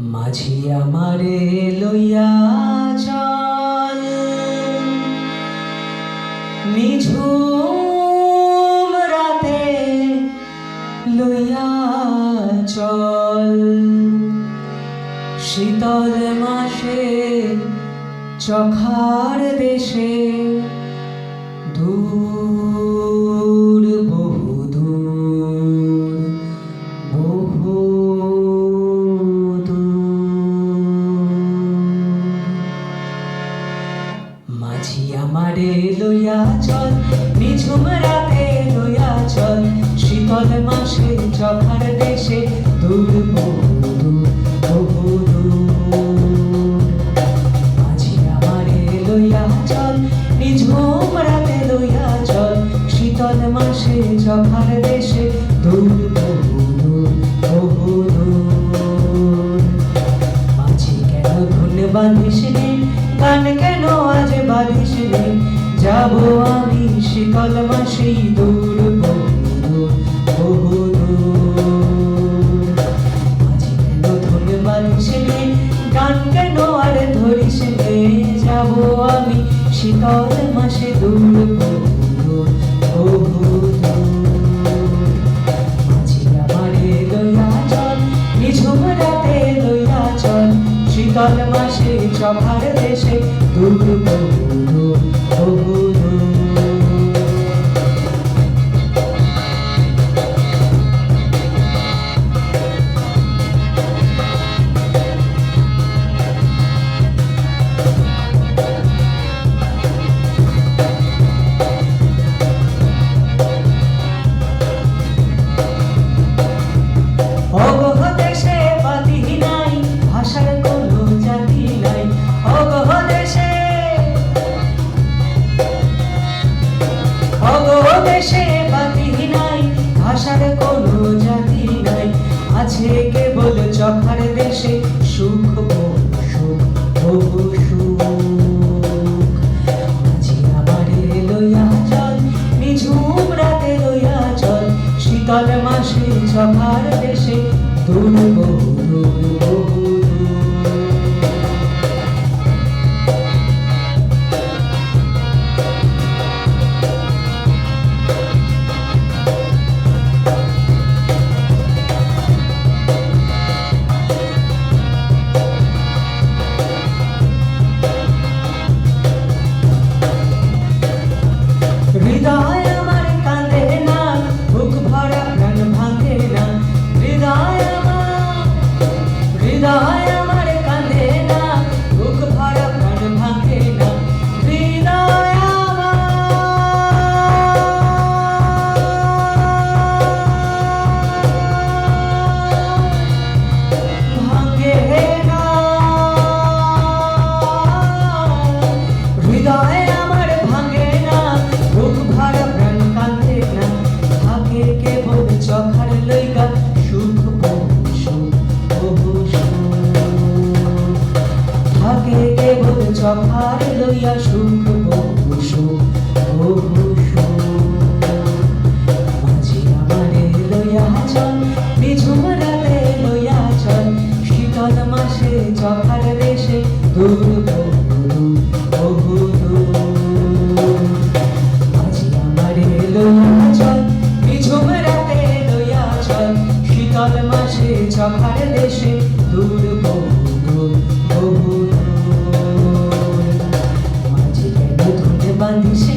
মাঝি আমারে লইয়া চল। নিঝুম রাতে লইয়া চল। শীতল মাসে চখার দেশে দূর মাঝি আমারে লইয়া চল নিঝুম রাতে লইয়া চল। শীতল মাসে চখার দেশে দূর রাতে লইয়া চল শীতল মাসে চখার দেশে বাঁধিস রে গান কেন আজ বাঁধিস রে যাব আমি শীতল মাসেই দূর বহু মাঝি কেন ধুন বাঁধিস রে গান কেন আর ধরিস রে যাব শীতল চভার দেশে দূর দেশে বাতি নাই ভাষার কোনো থাকে কেবল চখার লইয়া সুখ বহু সুখ বহু সুখ মাঝি আমারে লইয়া দেশে দূর বহু দূর বহু মাঝি আমারে লইয়া চল নিঝুম রাতে লইয়া চল শীতল মাসে চখার দেশে দূর বহু দূর pode